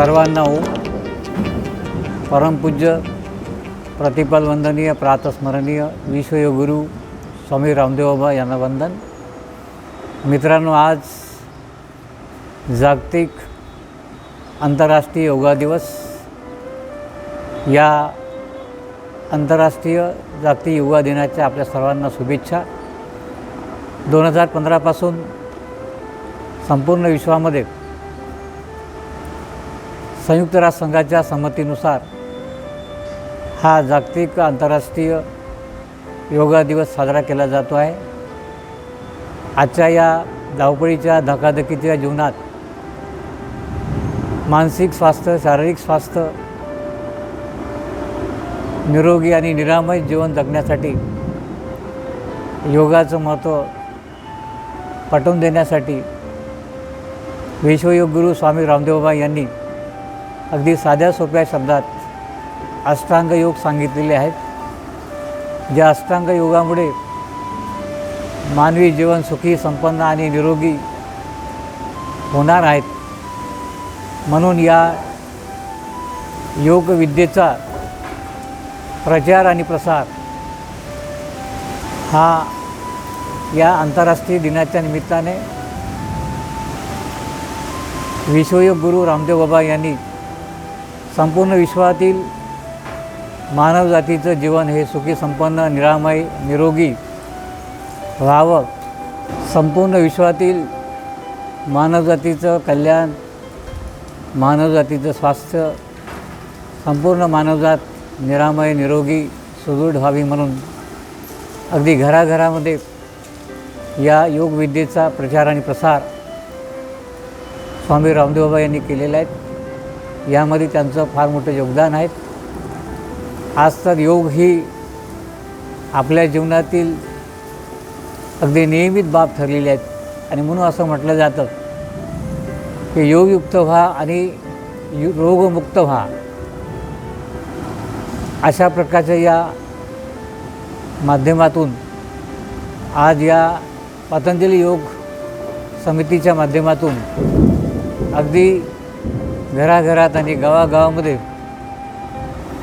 सर्वांना ओम परमपूज्य प्रतिपाल वंदनीय प्रातस्मरणीय विश्वयोगुरु स्वामी रामदेव बाबा यांना वंदन मित्रांनो आज जागतिक आंतरराष्ट्रीय योगा दिवस या आंतरराष्ट्रीय जागतिक योगा दिनाच्या आपल्या सर्वांना शुभेच्छा दोन हजार पंधरापासून संपूर्ण विश्वामध्ये संयुक्त राष्ट्रसंघाच्या संमतीनुसार हा जागतिक आंतरराष्ट्रीय योगा दिवस साजरा केला जातो आहे. आजच्या या धावपळीच्या धकाधकीच्या जीवनात मानसिक स्वास्थ्य शारीरिक स्वास्थ्य निरोगी आणि निरामय जीवन जगण्यासाठी योगाचं महत्त्व पटवून देण्यासाठी विश्वयोग गुरु स्वामी रामदेवबा यांनी अगदी साध्या सोप्या शब्दात अष्टांग योग सांगितलेले आहेत. ज्या अष्टांग योगामुळे मानवी जीवन सुखी संपन्न आणि निरोगी होणार आहेत. म्हणून या योगविद्येचा प्रचार आणि प्रसार हा या आंतरराष्ट्रीय दिनाच्या निमित्ताने विश्वयोग गुरु रामदेव बाबा यांनी संपूर्ण विश्वातील मानवजातीचं जीवन हे सुखी संपन्न निरामय निरोगी व्हावं. संपूर्ण विश्वातील मानवजातीचं कल्याण मानवजातीचं स्वास्थ्य संपूर्ण मानवजात निरामय निरोगी सुदृढ व्हावी म्हणून अगदी घराघरामध्ये या योगविद्येचा प्रचार आणि प्रसार स्वामी रामदेवबाबा यांनी केलेला आहे. यामध्ये त्यांचं फार मोठं योगदान आहे. आज तर योग ही आपल्या जीवनातील अगदी नियमित बाब ठरलेली आहेत. आणि म्हणून असं म्हटलं जातं की योगयुक्त व्हा आणि यु रोगमुक्त व्हा. अशा प्रकारच्या या माध्यमातून आज या पतंजली योग समितीच्या माध्यमातून अगदी घराघरात आणि गावागावामध्ये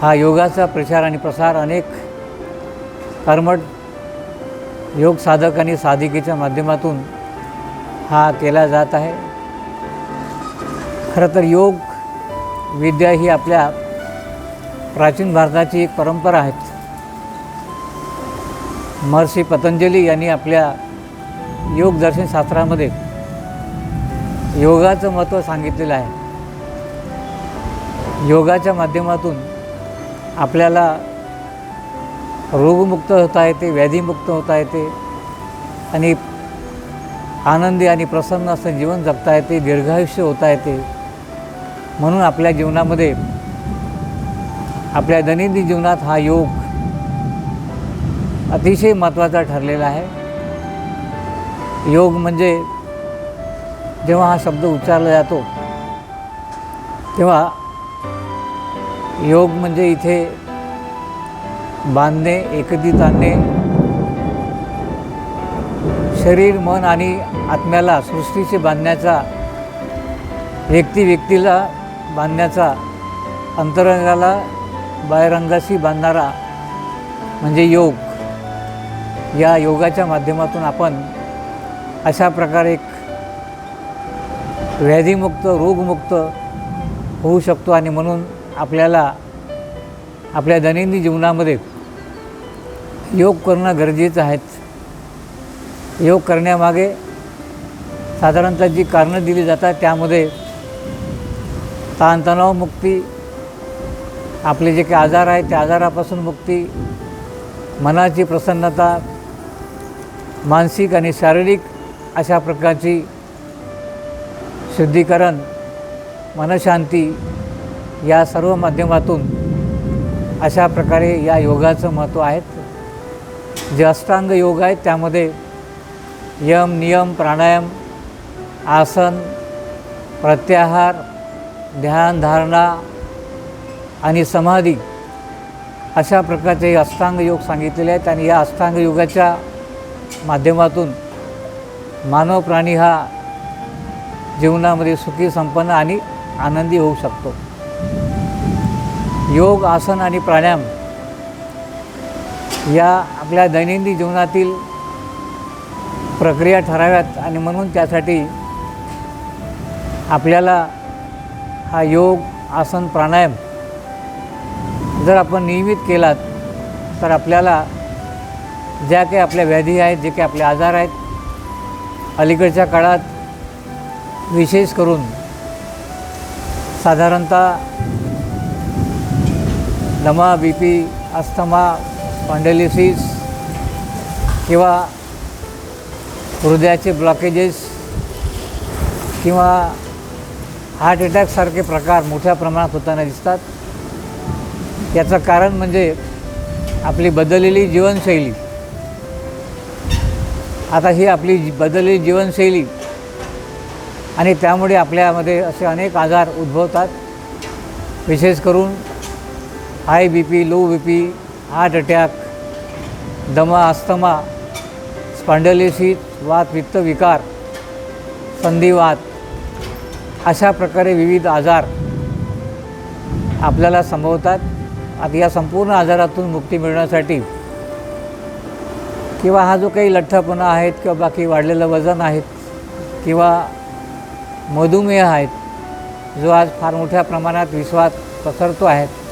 हा योगाचा प्रचार आणि प्रसार अनेक कर्मठ योग साधक आणि साधिकेच्या माध्यमातून हा केला जात आहे. खरं तर योग विद्या ही आपल्या प्राचीन भारताची एक परंपरा आहे महर्षी पतंजली यांनी आपल्या योगदर्शनशास्त्रामध्ये योगाचं महत्त्व सांगितलेलं आहे. योगाच्या माध्यमातून आपल्याला रोगमुक्त होता येते व्याधीमुक्त होता येते आणि आनंदी आणि प्रसन्न असं जीवन जगता येते दीर्घायुष्य होता येते. म्हणून आपल्या जीवनामध्ये आपल्या दैनंदिन जीवनात हा योग अतिशय महत्त्वाचा ठरलेला आहे. योग म्हणजे जेव्हा हा शब्द उच्चारला जातो तेव्हा योग म्हणजे इथे बांधणे एकत्रित आणणे. शरीर मन आणि आत्म्याला सृष्टीशी बांधण्याचा व्यक्ती व्यक्तीला बांधण्याचा अंतरंगाला बाहेरंगाशी बांधणारा म्हणजे योग. या योगाच्या माध्यमातून आपण अशा प्रकारे एक व्याधीमुक्त रोगमुक्त होऊ शकतो आणि म्हणून आपल्याला आपल्या दैनंदिन जीवनामध्ये योग करणं गरजेचं आहेत योग करण्यामागे साधारणतः जी कारणं दिली जातात त्यामध्ये ताणतणाव मुक्ती आपले जे काही आजार आहेत त्या आजारापासून मुक्ती मनाची प्रसन्नता मानसिक आणि शारीरिक अशा प्रकारची शुद्धीकरण मनशांती या सर्व माध्यमातून अशा प्रकारे या योगाचं महत्त्व आहेत जे अष्टांग योग आहेत त्यामध्ये यम नियम प्राणायाम आसन प्रत्याहार ध्यान धारणा आणि समाधी अशा प्रकारचे अष्टांग योग सांगितलेले आहेत आणि या अष्टांग योगाच्या माध्यमातून मानव प्राणी हा जीवनामध्ये सुखी संपन्न आणि आनंदी होऊ शकतो. योग आसन आणि प्राणायाम या आपल्या दैनंदिन जीवनातील प्रक्रिया ठराव्यात आणि म्हणून त्यासाठी आपल्याला हा योग आसन प्राणायाम जर आपण नियमित केलात तर आपल्याला ज्या काही आपल्या व्याधी आहेत जे काही आपले आजार आहेत अलीकडच्या काळात विशेष करून साधारणतः दमा बी पी अस्थमा स्पॉन्डेलिसिस किंवा हृदयाचे ब्लॉकेजेस किंवा हार्ट अटॅकसारखे प्रकार मोठ्या प्रमाणात होताना दिसतात. याचं कारण म्हणजे आपली बदललेली जीवनशैली. आता ही आपली जी- बदललेली जीवनशैली आणि त्यामुळे आपल्यामध्ये असे अनेक आजार उद्भवतात. विशेष करून high B P low B P heart attack दमा अस्थमा स्पॉन्डलिसिस वात पित्त विकार संधिवात अशा प्रकारे विविध आजार आपल्याला संभवतात. आता या संपूर्ण आजारातून मुक्ती मिळण्यासाठी किंवा हा जो काही लठ्ठपणा आहेत किंवा बाकी वाढलेलं वजन आहेत किंवा मधुमेह आहेत जो आज फार मोठ्या प्रमाणात विश्वात पसरतो आहे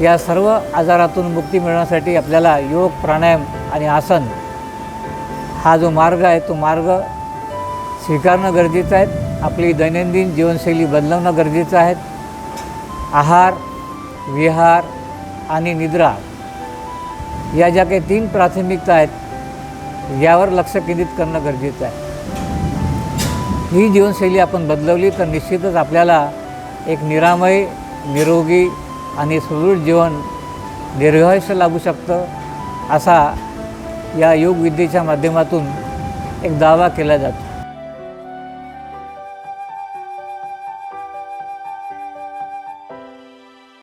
या सर्व आजारातून मुक्ती मिळवण्यासाठी आपल्याला योग प्राणायाम आणि आसन हा जो मार्ग आहे तो मार्ग स्वीकारणं गरजेचं आहे. आपली दैनंदिन जीवनशैली बदलवणं गरजेचं आहे. आहार विहार आणि निद्रा या ज्या काही तीन प्राथमिकता आहेत यावर लक्ष केंद्रित करणं गरजेचं आहे. ही जीवनशैली आपण बदलवली तर निश्चितच आपल्याला एक निरामय निरोगी आणि सुदृढ जीवन दीर्घायुष्य लाभू शकतं असा या योगविद्येच्या माध्यमातून एक दावा केला जातो.